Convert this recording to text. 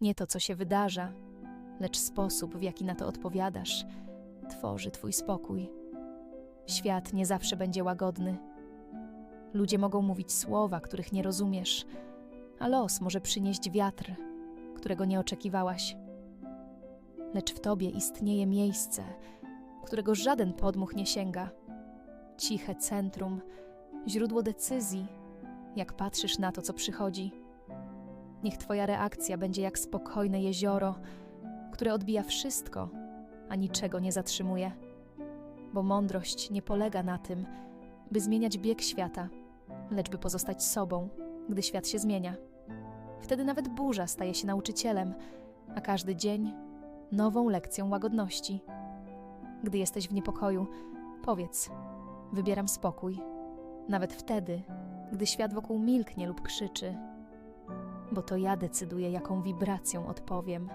Nie to, co się wydarza, lecz sposób, w jaki na to odpowiadasz, tworzy twój spokój. Świat nie zawsze będzie łagodny. Ludzie mogą mówić słowa, których nie rozumiesz, a los może przynieść wiatr, którego nie oczekiwałaś. Lecz w tobie istnieje miejsce, którego żaden podmuch nie sięga. Ciche centrum, źródło decyzji, jak patrzysz na to, co przychodzi. Niech twoja reakcja będzie jak spokojne jezioro, które odbija wszystko, a niczego nie zatrzymuje. Bo mądrość nie polega na tym, by zmieniać bieg świata, lecz by pozostać sobą, gdy świat się zmienia. Wtedy nawet burza staje się nauczycielem, a każdy dzień nową lekcją łagodności. Gdy jesteś w niepokoju, powiedz: Wybieram spokój, nawet wtedy, gdy świat wokół milknie lub krzyczy, bo to ja decyduję, jaką wibracją odpowiem.